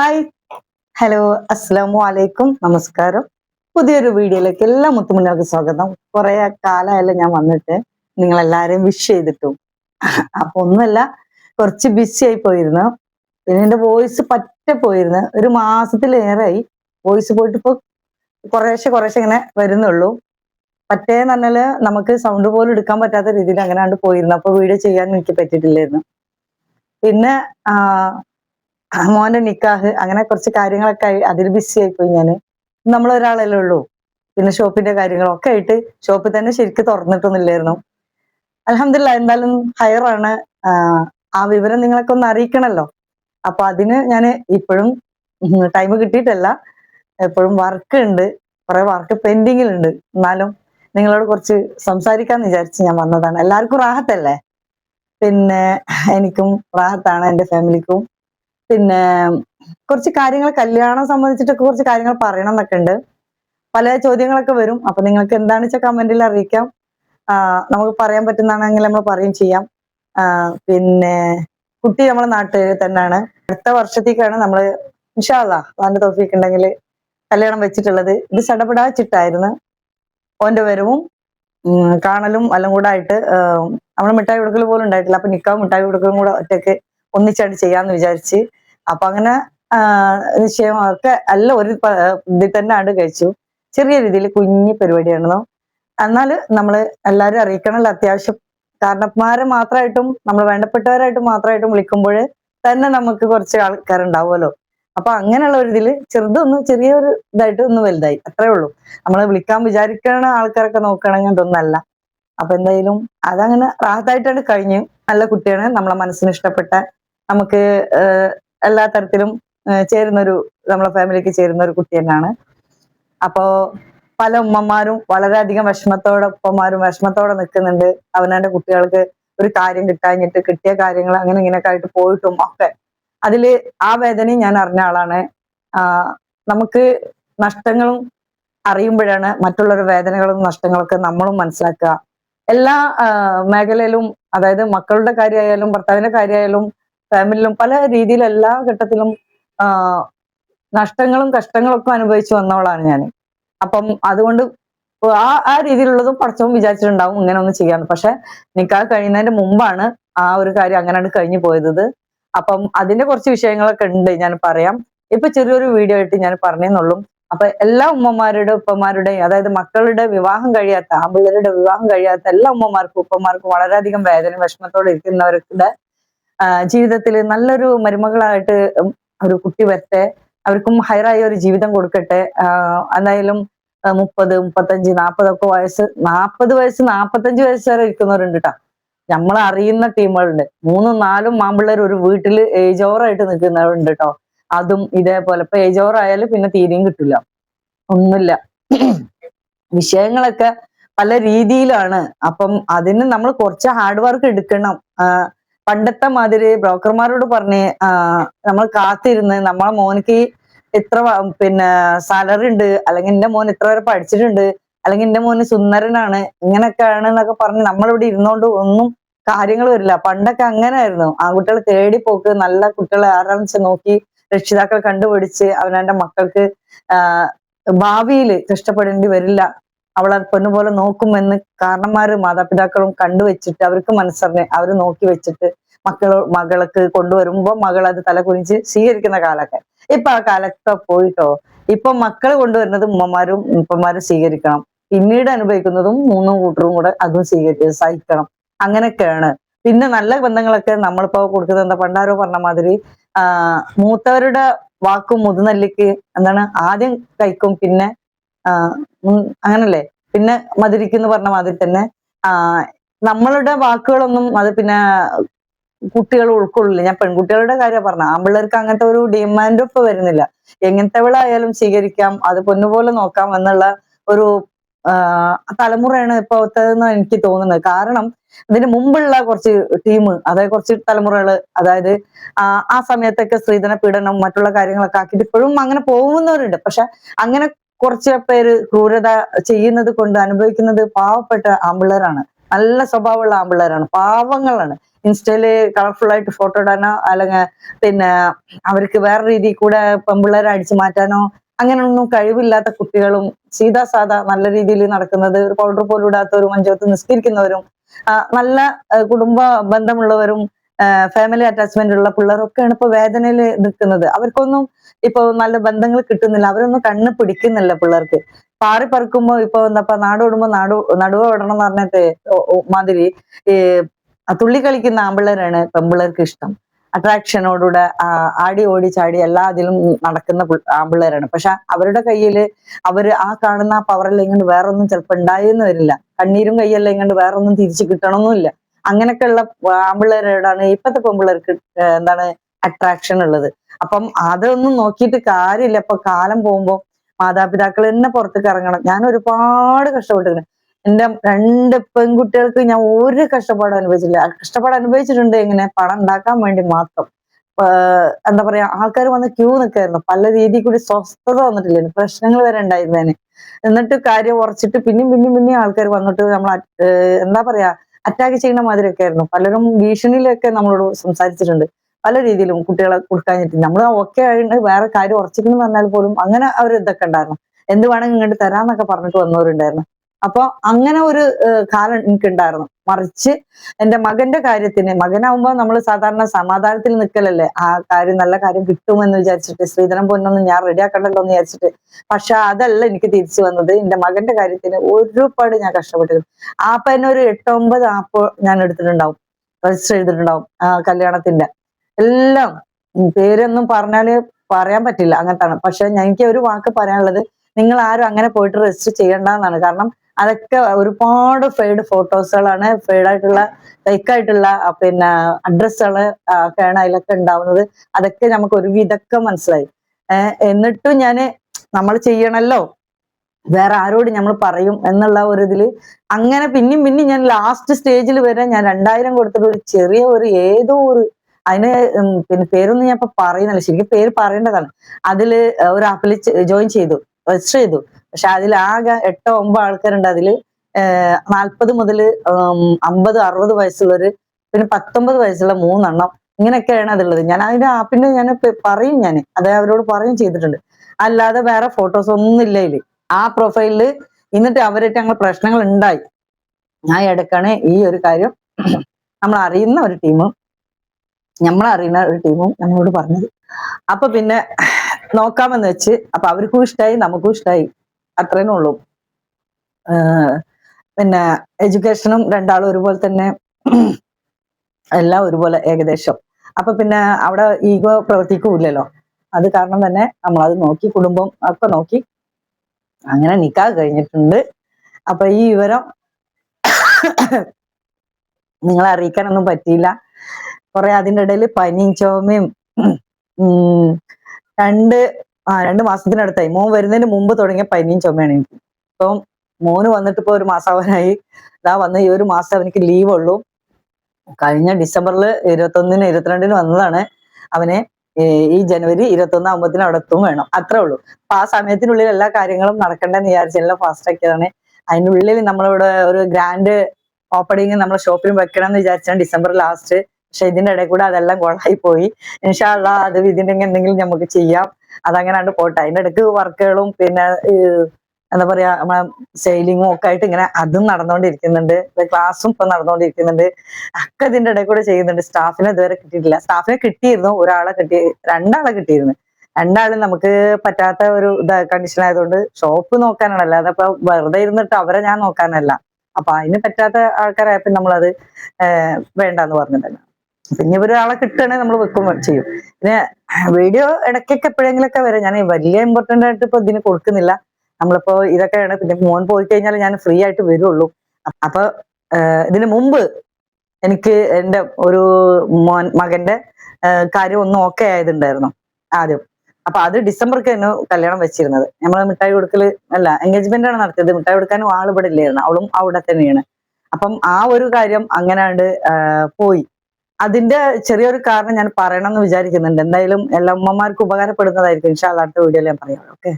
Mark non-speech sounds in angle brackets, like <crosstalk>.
Hi hello അസ്സാം വലൈക്കും നമസ്കാരം പുതിയൊരു വീഡിയോയിലേക്ക് എല്ലാ മുത്തുമുന്നോർക്ക് സ്വാഗതം. കുറെ കാലമായല്ലോ ഞാൻ വന്നിട്ട് നിങ്ങൾ എല്ലാരെയും വിഷ് ചെയ്തിട്ടും. അപ്പൊ ഒന്നുമല്ല കുറച്ച് ബിസി ആയി പോയിരുന്നു. പിന്നെ എന്റെ വോയിസ് പറ്റ പോയിരുന്നു. ഒരു മാസത്തിലേറെയായി. വോയിസ് പോയിട്ട് ഇപ്പൊ കുറേശ്ശെ കുറേശ്ശെ ഇങ്ങനെ വരുന്നുള്ളൂ. പറ്റേന്ന് പറഞ്ഞാൽ നമുക്ക് സൗണ്ട് പോലും എടുക്കാൻ പറ്റാത്ത രീതിയിൽ അങ്ങനെ പോയിരുന്നു. അപ്പൊ വീഡിയോ ചെയ്യാൻ എനിക്ക് പറ്റിയിട്ടില്ലായിരുന്നു. പിന്നെ മോന്റെ നിക്കാഹ് അങ്ങനെ കുറച്ച് കാര്യങ്ങളൊക്കെ അതിൽ ബിസി ആയിപ്പോയി ഞാൻ. നമ്മൾ ഒരാളല്ലേ ഉള്ളൂ. പിന്നെ ഷോപ്പിന്റെ കാര്യങ്ങളൊക്കെ ആയിട്ട് ഷോപ്പ് തന്നെ ശരിക്കും തുറന്നിട്ടൊന്നുമില്ലായിരുന്നു. അലഹമില്ല എന്തായാലും ഹയറാണ് ആ വിവരം നിങ്ങളൊക്കെ ഒന്ന് അറിയിക്കണല്ലോ. അപ്പൊ അതിന് ഞാൻ ഇപ്പോഴും ടൈം കിട്ടിയിട്ടല്ല. എപ്പോഴും വർക്ക് ഉണ്ട്. കുറെ വർക്ക് പെൻഡിങ്ങിലുണ്ട് എന്നാലും നിങ്ങളോട് കുറച്ച് സംസാരിക്കാന്ന് വിചാരിച്ച് ഞാൻ വന്നതാണ്. എല്ലാവർക്കും റാഹത്തല്ലേ? പിന്നെ എനിക്കും റാഹത്താണ് എന്റെ ഫാമിലിക്കും പിന്നെ കുറച്ച് കാര്യങ്ങൾ കല്യാണം സംബന്ധിച്ചിട്ടൊക്കെ കുറച്ച് കാര്യങ്ങൾ പറയണം എന്നൊക്കെ ഉണ്ട്. പല ചോദ്യങ്ങളൊക്കെ വരും. അപ്പൊ നിങ്ങൾക്ക് എന്താണെന്ന് വെച്ചാൽ കമന്റിൽ അറിയിക്കാം. നമുക്ക് പറയാൻ പറ്റുന്നതാണെങ്കിൽ നമ്മൾ പറയും ചെയ്യാം. പിന്നെ കുട്ടി നമ്മളെ നാട്ടിൽ തന്നെയാണ്. അടുത്ത വർഷത്തേക്കാണ് നമ്മൾ ഇൻഷാല്ല അതിന്റെ തോഫിക്ക് ഉണ്ടെങ്കിൽ കല്യാണം വെച്ചിട്ടുള്ളത്. ഇത് സടപടാച്ചിട്ടായിരുന്നു ഓന്റെ വരവും കാണലും എല്ലാം കൂടെ ആയിട്ട് നമ്മൾ മിഠായി കൊടുക്കൽ പോലും ഉണ്ടായിട്ടില്ല. അപ്പൊ നിക്കാവും മിഠായി കൊടുക്കലും കൂടെ ഒറ്റയ്ക്ക് ഒന്നിച്ചായിട്ട് ചെയ്യാന്ന് വിചാരിച്ച് അപ്പൊ അങ്ങനെ നിശ്ചയം എല്ലാം ഒരു ഇതിൽ തന്നെ ആണ്ട് കഴിച്ചു. ചെറിയ രീതിയിൽ കുഞ്ഞി പരിപാടിയായിരുന്നു. എന്നാൽ നമ്മൾ എല്ലാവരും അറിയിക്കണമല്ലോ അത്യാവശ്യം കാരണന്മാരെ മാത്രമായിട്ടും നമ്മൾ വേണ്ടപ്പെട്ടവരായിട്ട് മാത്രമായിട്ടും വിളിക്കുമ്പോൾ തന്നെ നമുക്ക് കുറച്ച് ആൾക്കാരുണ്ടാവുമല്ലോ. അപ്പൊ അങ്ങനെയുള്ള ഒരു ഇതിൽ ചെറുതൊന്ന് ചെറിയൊരു ഇതായിട്ട് ഒന്ന് വലുതായി. അത്രേ ഉള്ളൂ. നമ്മൾ വിളിക്കാൻ വിചാരിക്കണ ആൾക്കാരൊക്കെ നോക്കണമെങ്കിൽ അതൊന്നല്ല അപ്പൊ എന്തായാലും അതങ്ങനെ റാഹത്തായിട്ടാണ് കഴിഞ്ഞ്. നല്ല കുട്ടിയാണ്. നമ്മളെ മനസ്സിന് ഇഷ്ടപ്പെട്ട നമുക്ക് എല്ലാ തരത്തിലും ചേരുന്ന ഒരു നമ്മളെ ഫാമിലിക്ക് ചേരുന്ന ഒരു കുട്ടി തന്നെയാണ്. അപ്പോ പല ഉമ്മമാരും വളരെയധികം വിഷമത്തോടെ ഉപ്പമാരും വിഷമത്തോടെ നിൽക്കുന്നുണ്ട്. അവനവന്റെ കുട്ടികൾക്ക് ഒരു കാര്യം കിട്ടാഞ്ഞിട്ട് കിട്ടിയ കാര്യങ്ങൾ അങ്ങനെ ഇങ്ങനെയൊക്കെ ആയിട്ട് പോയിട്ടും ഒക്കെ. അതിൽ ആ വേദനയും ഞാൻ അറിഞ്ഞ ആളാണ്. നമുക്ക് നഷ്ടങ്ങളും അറിയുമ്പോഴാണ് മറ്റുള്ളവരുടെ വേദനകളും നഷ്ടങ്ങളൊക്കെ നമ്മളും മനസ്സിലാക്കുക. എല്ലാ മേഖലയിലും അതായത് മക്കളുടെ കാര്യമായാലും ഭർത്താവിന്റെ കാര്യമായാലും ഫാമിലിയിലും പല രീതിയിൽ എല്ലാ ഘട്ടത്തിലും നഷ്ടങ്ങളും കഷ്ടങ്ങളും ഒക്കെ അനുഭവിച്ചു വന്നവളാണ് ഞാൻ അപ്പം അതുകൊണ്ട് ആ ആ രീതിയിലുള്ളതും പടച്ചവും വിചാരിച്ചിട്ടുണ്ടാവും ഇങ്ങനെ ഒന്നും ചെയ്യാന്ന്. പക്ഷെ നിക്കാ കഴിയുന്നതിന്റെ മുമ്പാണ് ആ ഒരു കാര്യം അങ്ങനെയാണ് കഴിഞ്ഞു പോയത്. അപ്പം അതിന്റെ കുറച്ച് വിഷയങ്ങളൊക്കെ ഉണ്ട് ഞാൻ പറയാം. ഇപ്പൊ ചെറിയൊരു വീഡിയോ ആയിട്ട് ഞാൻ പറഞ്ഞെന്നുള്ളൂ. അപ്പൊ എല്ലാ ഉമ്മമാരുടെ ഉപ്പമാരുടെയും അതായത് മക്കളുടെ വിവാഹം കഴിയാത്ത ആമ്പിള്ളേരുടെ വിവാഹം കഴിയാത്ത എല്ലാ ഉമ്മമാർക്കും ഉപ്പമാർക്കും വളരെയധികം വേദന വിഷമത്തോടെ ഇരിക്കുന്നവരുടെ ജീവിതത്തിൽ നല്ലൊരു മരുമകളായിട്ട് ഒരു കുട്ടി വരട്ടെ. അവർക്കും ഹയറായ ഒരു ജീവിതം കൊടുക്കട്ടെ. എന്തായാലും മുപ്പത് മുപ്പത്തഞ്ച് നാൽപ്പതൊക്കെ വയസ്സ് നാൽപ്പത് വയസ്സ് നാൽപ്പത്തഞ്ച് വയസ്സ് വരെ ഇരിക്കുന്നവരുണ്ട് കേട്ടോ നമ്മൾ അറിയുന്ന ടീമുകളുണ്ട്. മൂന്നും നാലും മാമ്പിള്ളേർ ഒരു വീട്ടിൽ ഏജ് ഓവറായിട്ട് നിൽക്കുന്നവരുണ്ട് കേട്ടോ അതും ഇതേപോലെ. ഇപ്പൊ ഏജ് ഓവർ പിന്നെ തീരെയും കിട്ടില്ല ഒന്നുമില്ല. വിഷയങ്ങളൊക്കെ പല രീതിയിലാണ്. അപ്പം അതിന് നമ്മൾ കുറച്ച് ഹാർഡ് വർക്ക് എടുക്കണം. പണ്ടത്തെ മാതിരി ബ്രോക്കർമാരോട് പറഞ്ഞ് നമ്മൾ കാത്തിരുന്ന് നമ്മളെ മോനിക്ക് എത്ര പിന്നെ സാലറി ഉണ്ട് അല്ലെങ്കിൽ എന്റെ മോൻ എത്ര വരെ പഠിച്ചിട്ടുണ്ട് അല്ലെങ്കിൽ എന്റെ മോന് സുന്ദരനാണ് ഇങ്ങനെയൊക്കെയാണ് എന്നൊക്കെ പറഞ്ഞ് നമ്മളിവിടെ ഇരുന്നോണ്ട് ഒന്നും കാര്യങ്ങൾ വരില്ല. പണ്ടൊക്കെ അങ്ങനെ അങ്ങനെയായിരുന്നു. ആൺകുട്ടികൾ തേടി പോക്ക് നല്ല കുട്ടികളെ വെച്ചാൽ നോക്കി രക്ഷിതാക്കൾ കണ്ടുപിടിച്ച് അവനവന്റെ മക്കൾക്ക് ഭാവിയിൽ കഷ്ടപ്പെടേണ്ടി വരില്ല. അവളെ പൊന്നുപോലെ നോക്കുമെന്ന് കാരണന്മാര് മാതാപിതാക്കളും കണ്ടുവച്ചിട്ട് അവർക്ക് മനസ്സറിഞ്ഞ് അവർ നോക്കി വെച്ചിട്ട് മക്കൾ മകൾക്ക് കൊണ്ടുവരുമ്പോൾ മകൾ അത് തലകുനിച്ച് സ്വീകരിക്കുന്ന കാലൊക്കെ. ഇപ്പൊ ആ കാലൊക്കെ പോയിട്ടോ? ഇപ്പൊ മക്കൾ കൊണ്ടുവരുന്നത് ഉമ്മമാരും ഉപ്പമാരും സ്വീകരിക്കണം. പിന്നീട് അനുഭവിക്കുന്നതും മൂന്നും കൂട്ടറും കൂടെ അതും സ്വീകരി സഹിക്കണം. അങ്ങനെയൊക്കെയാണ്. പിന്നെ നല്ല ബന്ധങ്ങളൊക്കെ നമ്മളിപ്പോ കൊടുക്കുന്നത് എന്താ? പണ്ടാരോ പറഞ്ഞ മാതിരി മൂത്തവരുടെ വാക്കും മുതുനെല്ലിക്ക് എന്താണ്? ആദ്യം കഴിക്കും പിന്നെ അങ്ങനല്ലേ? പിന്നെ മധുരിക്കുന്നു പറഞ്ഞ മാതിരി തന്നെ നമ്മളുടെ വാക്കുകളൊന്നും അത് പിന്നെ കുട്ടികൾ ഉൾക്കൊള്ളില്ല. ഞാൻ പെൺകുട്ടികളുടെ കാര്യം പറഞ്ഞ ആമ്പിള്ളേർക്ക് അങ്ങനത്തെ ഒരു ഡിമാൻഡ് ഇപ്പൊ വരുന്നില്ല. എങ്ങനത്തെവളായാലും സ്വീകരിക്കാം. അത് പൊന്നുപോലെ നോക്കാം എന്നുള്ള ഒരു തലമുറയാണ് ഇപ്പോഴത്തേന്ന് എനിക്ക് തോന്നുന്നത്. കാരണം ഇതിന് മുമ്പുള്ള കുറച്ച് ടീം അതായത് കുറച്ച് തലമുറകൾ അതായത് ആ ആ സമയത്തൊക്കെ സ്ത്രീധന പീഡനം മറ്റുള്ള കാര്യങ്ങളൊക്കെ ആക്കിയിട്ട് ഇപ്പോഴും അങ്ങനെ പോകുന്നവരുണ്ട്. പക്ഷെ അങ്ങനെ കുറച്ച് പേര് ക്രൂരത ചെയ്യുന്നത് കൊണ്ട് അനുഭവിക്കുന്നത് പാവപ്പെട്ട ആമ്പിള്ളേരാണ് നല്ല സ്വഭാവമുള്ള ആമ്പിള്ളേരാണ് പാവങ്ങളാണ്. ഇൻസ്റ്റയിൽ കളർഫുൾ ആയിട്ട് ഫോട്ടോ ഇടാനോ അല്ലെങ്കിൽ പിന്നെ അവർക്ക് വേറെ രീതിയിൽ കൂടെ പെമ്പിള്ളേരെ അടിച്ചു മാറ്റാനോ അങ്ങനെയൊന്നും കഴിവില്ലാത്ത കുട്ടികളും സീതാ സാധാ നല്ല രീതിയിൽ നടക്കുന്നത് ഒരു പൗഡർ പോലും ഇടാത്തവരും അഞ്ചോത്ത് നിസ്കരിക്കുന്നവരും നല്ല കുടുംബ ബന്ധമുള്ളവരും ഫാമിലി അറ്റാച്ച്മെന്റ് ഉള്ള പിള്ളേരൊക്കെയാണ് ഇപ്പൊ വേദനയിൽ നിൽക്കുന്നത്. അവർക്കൊന്നും ഇപ്പൊ നല്ല ബന്ധങ്ങൾ കിട്ടുന്നില്ല. അവരൊന്നും കണ്ണ് പിടിക്കുന്നില്ല പിള്ളേർക്ക്. പാറി പറക്കുമ്പോ ഇപ്പൊ എന്താ നാട് ഓടുമ്പോ നാട് നടുവ ഓടണം എന്ന് പറഞ്ഞിട്ട് മാതിരി ഈ ആ തുള്ളി കളിക്കുന്ന ആമ്പിള്ളേരാണ് പെമ്പിള്ളേർക്ക് ഇഷ്ടം. അട്രാക്ഷനോടുകൂടെ ആടി ഓടി ചാടി എല്ലാ അതിലും നടക്കുന്ന ആമ്പിള്ളേരാണ്. പക്ഷെ അവരുടെ കയ്യിൽ അവർ ആ കാണുന്ന ആ പവറെല്ലാം ഇങ്ങോട്ട് വേറൊന്നും ചിലപ്പോൾ ഉണ്ടായെന്ന് വരില്ല. കണ്ണീരും കൈയെല്ലാം ഇങ്ങോട്ട് വേറൊന്നും തിരിച്ചു കിട്ടണമെന്നില്ല അങ്ങനെയൊക്കെയുള്ള ആമ്പിള്ളേരോടാണ് ഇപ്പത്തെ പെമ്പിള്ളേർക്ക് എന്താണ് അട്രാക്ഷൻ ഉള്ളത്. അപ്പം അതൊന്നും നോക്കിയിട്ട് കാര്യമില്ല. ഇപ്പൊ കാലം പോകുമ്പോൾ മാതാപിതാക്കൾ എന്നെ പുറത്തേക്ക് ഇറങ്ങണം. ഞാൻ ഒരുപാട് കഷ്ടപ്പെട്ടിരുന്നു എന്റെ രണ്ട് പെൺകുട്ടികൾക്ക് ഞാൻ ഒരു കഷ്ടപ്പാട് അനുഭവിച്ചില്ല. കഷ്ടപ്പാട് അനുഭവിച്ചിട്ടുണ്ട് എങ്ങനെ പണം ഉണ്ടാക്കാൻ വേണ്ടി മാത്രം. എന്താ പറയാ ആൾക്കാർ വന്ന് ക്യൂ നിൽക്കായിരുന്നു പല രീതിയിൽ കൂടി സ്വസ്ഥത വന്നിട്ടില്ലായിരുന്നു. പ്രശ്നങ്ങൾ വരെ ഉണ്ടായിരുന്നേനെ. എന്നിട്ട് കാര്യം ഉറച്ചിട്ട് പിന്നെയും പിന്നെയും പിന്നെയും ആൾക്കാർ വന്നിട്ട് നമ്മൾ എന്താ പറയാ അറ്റാക്ക് ചെയ്യുന്ന മാതിരിയൊക്കെ ആയിരുന്നു. പലരും ഭീഷണിയിലൊക്കെ നമ്മളോട് സംസാരിച്ചിട്ടുണ്ട്. പല രീതിയിലും കുട്ടികളെ കൊടുക്കാഞ്ഞിട്ട്. നമ്മൾ ഓക്കെ ആയിട്ട് വേറെ കാര്യം ഉറച്ചിട്ടുണ്ടെന്ന് പറഞ്ഞാൽ പോലും അങ്ങനെ അവർ ഇതൊക്കെ ഉണ്ടായിരുന്നു. എന്ത് വേണമെങ്കിൽ ഇങ്ങോട്ട് തരാന്നൊക്കെ പറഞ്ഞിട്ട് വന്നവരുണ്ടായിരുന്നു. അപ്പൊ അങ്ങനെ ഒരു കാലം എനിക്കുണ്ടായിരുന്നു. മറിച്ച് എന്റെ മകന്റെ കാര്യത്തിന് മകനാവുമ്പോ നമ്മൾ സാധാരണ സമാധാനത്തിൽ നിൽക്കലല്ലേ ആ കാര്യം നല്ല കാര്യം കിട്ടുമെന്ന് വിചാരിച്ചിട്ട് ശ്രീധരൻ പൊന്നൊന്നും ഞാൻ റെഡിയാക്കണ്ടല്ലോ എന്ന് വിചാരിച്ചിട്ട്. പക്ഷെ അതല്ല എനിക്ക് തിരിച്ചു വന്നത്. എന്റെ മകന്റെ കാര്യത്തിന് ഒരുപാട് ഞാൻ കഷ്ടപ്പെട്ടു ആപ്പ് തന്നെ ഒരു എട്ടൊമ്പത് ആപ്പ് ഞാൻ എടുത്തിട്ടുണ്ടാവും. രജിസ്റ്റർ ചെയ്തിട്ടുണ്ടാവും കല്യാണത്തിന്റെ എല്ലാം പേരൊന്നും പറഞ്ഞാൽ പറയാൻ പറ്റില്ല അങ്ങനത്താണ്. പക്ഷെ എനിക്ക് ഒരു വാക്ക് പറയാനുള്ളത് നിങ്ങൾ ആരും അങ്ങനെ പോയിട്ട് രജിസ്റ്റർ ചെയ്യണ്ടെന്നാണ് കാരണം അതൊക്കെ ഒരുപാട് ഫെയ്ഡ് ഫോട്ടോസുകളാണ് ഫെയ്ഡ് ആയിട്ടുള്ള ഫേക്ക് ആയിട്ടുള്ള പിന്നെ അഡ്രസ്സുകൾ ഒക്കെയാണ് അതിലൊക്കെ ഉണ്ടാവുന്നത്. അതൊക്കെ നമുക്ക് ഒരു വിധക്കെ മനസ്സിലായി. എന്നിട്ടും ഞാൻ നമ്മൾ ചെയ്യണല്ലോ. വേറെ ആരോട് നമ്മൾ പറയും എന്നുള്ള ഒരു ഇതിൽ അങ്ങനെ പിന്നെയും പിന്നെയും ഞാൻ ലാസ്റ്റ് സ്റ്റേജിൽ വരെ ഞാൻ രണ്ടായിരം കൊടുത്തിട്ട് ഒരു ചെറിയ ഒരു ഏതോ ഒരു അതിന് പിന്നെ പേരൊന്നും ഞാൻ ഇപ്പൊ പറയുന്നില്ല. ശരിക്കും പേര് പറയേണ്ടതാണ്. അതിൽ ഒരു ആപ്പിൽ ജോയിൻ ചെയ്തു. രജിസ്റ്റർ ചെയ്തു. പക്ഷെ അതിൽ ആകെ എട്ടോ ഒമ്പത് ആൾക്കാരുണ്ട് അതിൽ. നാൽപ്പത് മുതൽ അമ്പത് അറുപത് വയസ്സുള്ളവര് പിന്നെ പത്തൊമ്പത് വയസ്സുള്ള മൂന്നെണ്ണം. ഇങ്ങനെയൊക്കെയാണ് അതുള്ളത് ഞാൻ അതിന്റെ ആപ്പിന്റെ ഞാൻ പറയും ഞാൻ. അത് അവരോട് പറയും ചെയ്തിട്ടുണ്ട്. അല്ലാതെ വേറെ ഫോട്ടോസ് ഒന്നും ഇല്ല ഇതിൽ ആ പ്രൊഫൈലിൽ എന്നിട്ട് അവരായിട്ട് ഞങ്ങൾ പ്രശ്നങ്ങൾ ഉണ്ടായി. ഞാൻ ഇടക്കാണ് ഈ ഒരു കാര്യം നമ്മൾ അറിയുന്ന ഒരു ടീമും നമ്മൾ അറിയുന്ന ഒരു ടീമും നമ്മളോട് പറഞ്ഞത്. അപ്പൊ പിന്നെ നോക്കാമെന്ന് വെച്ച് അപ്പൊ അവർക്കും ഇഷ്ടമായി നമുക്കും ഇഷ്ടമായി അത്രേ ഉള്ളൂ. പിന്നെ എഡ്യൂക്കേഷനും രണ്ടാളും ഒരുപോലെ തന്നെ <clears throat> എല്ലാം ഒരുപോലെ ഏകദേശം. അപ്പൊ പിന്നെ അവിടെ ഈഗോ പ്രവർത്തിക്കൂലല്ലോ അത് കാരണം തന്നെ നമ്മൾ അത് നോക്കി കുടുംബം ഒക്കെ നോക്കി. അങ്ങനെ നിക്കാഹ് കഴിഞ്ഞിട്ടുണ്ട്. അപ്പൊ ഈ വിവരം <clears throat> നിങ്ങളെ അറിയിക്കാനൊന്നും പറ്റിയില്ല. കുറെ അതിന്റെ ഇടയിൽ പനിയും ചോമയും രണ്ട് ആ രണ്ട് മാസത്തിനടുത്തായി. മോൻ വരുന്നതിന് മുമ്പ് തുടങ്ങിയ പനിയും ചുമയാണ് എനിക്ക്. ഇപ്പം മോന് വന്നിട്ട് ഇപ്പൊ ഒരു മാസാവനായി. ഇതാ വന്ന ഈ ഒരു മാസം അവനിക്ക് ലീവ് ഉള്ളൂ. കഴിഞ്ഞ ഡിസംബറിൽ ഇരുപത്തൊന്നിന് ഇരുപത്തിരണ്ടിന് വന്നതാണ് അവനെ ഈ ജനുവരി ഇരുപത്തൊന്ന് ആകുമ്പത്തിന് അവിടെ എത്തും വേണം. അത്രേ ഉള്ളൂ. അപ്പൊ ആ സമയത്തിനുള്ളിൽ എല്ലാ കാര്യങ്ങളും നടക്കണ്ടെന്ന് വിചാരിച്ച് എല്ലാം ഫാസ്റ്റ് ആക്കിയതാണ് അതിന്റെ ഉള്ളിൽ നമ്മളിവിടെ ഒരു ഗ്രാൻഡ് ഓപ്പണിങ് നമ്മളെ ഷോപ്പിൽ വെക്കണം എന്ന് വിചാരിച്ചാണ് ഡിസംബർ ലാസ്റ്റ് പക്ഷെ ഇതിന്റെ ഇടയിൽ കൂടെ അതെല്ലാം കൊളായി പോയി. ഇൻഷാല്ല അത് ഇതിന്റെ എന്തെങ്കിലും നമുക്ക് ചെയ്യാം. അതങ്ങനെ പോട്ടെ. അതിന്റെ ഇടയ്ക്ക് വർക്കുകളും പിന്നെ എന്താ പറയാ നമ്മളെ സെയിലിങ്ങും ഒക്കെ ആയിട്ട് ഇങ്ങനെ അതും നടന്നുകൊണ്ടിരിക്കുന്നുണ്ട് ക്ലാസ്സും ഇപ്പൊ നടന്നുകൊണ്ടിരിക്കുന്നുണ്ട് ഒക്കെ ഇതിന്റെ ഇടയിൽ കൂടെ ചെയ്യുന്നുണ്ട്. സ്റ്റാഫിനെ ഇതുവരെ കിട്ടിയിട്ടില്ല. സ്റ്റാഫിനെ കിട്ടിയിരുന്നു. ഒരാളെ കിട്ടി രണ്ടാളെ കിട്ടിയിരുന്നു. രണ്ടാളും നമുക്ക് പറ്റാത്ത ഒരു കണ്ടീഷൻ ആയതുകൊണ്ട് ഷോപ്പ് നോക്കാനാണ്. അല്ലാതെ ഇപ്പൊ വെറുതെ ഇരുന്നിട്ട് അവരെ ഞാൻ നോക്കാനല്ല. അപ്പൊ അതിന് പറ്റാത്ത ആൾക്കാരായപ്പോ നമ്മളത് വേണ്ടെന്ന് പറഞ്ഞിട്ടല്ല. പിന്നെ ഒരാളെ കിട്ടുകയാണെങ്കിൽ നമ്മൾ വെക്കും ചെയ്യും. പിന്നെ വീഡിയോ ഇടയ്ക്കൊക്കെ എപ്പോഴെങ്കിലൊക്കെ വരും. ഞാൻ വലിയ ഇമ്പോർട്ടന്റ് ആയിട്ട് ഇപ്പൊ ഇതിന് കൊടുക്കുന്നില്ല. നമ്മളിപ്പോ ഇതൊക്കെയാണ്. പിന്നെ മോൻ പോയി കഴിഞ്ഞാൽ ഞാൻ ഫ്രീ ആയിട്ട് വരുള്ളൂ. അപ്പൊ ഇതിനു മുമ്പ് എനിക്ക് എന്റെ ഒരു മോൻ മകന്റെ കാര്യം ഒന്നും ഓക്കെ ആയതുണ്ടായിരുന്നു ആദ്യം. അപ്പൊ അത് ഡിസംബർക്ക് തന്നെ കല്യാണം വെച്ചിരുന്നത്. നമ്മൾ മിഠായി കൊടുക്കൽ അല്ല എൻഗേജ്മെന്റ് ആണ് നടത്തിയത്. മിഠായി കൊടുക്കാനും ആൾ ഇവിടെ ഇല്ലായിരുന്നു. അവളും അവിടെ തന്നെയാണ്. അപ്പം ആ ഒരു കാര്യം അങ്ങനാണ്ട് ആഹ് പോയി. അതിന്റെ ചെറിയൊരു കാരണം ഞാൻ പറയണം എന്ന് വിചാരിക്കുന്നുണ്ട്. എന്തായാലും എല്ലാ അമ്മമാർക്കും ഉപകാരപ്പെടുന്നതായിരിക്കും. അടുത്ത വീഡിയോയിൽ ഞാൻ പറയാം. ഓക്കെ?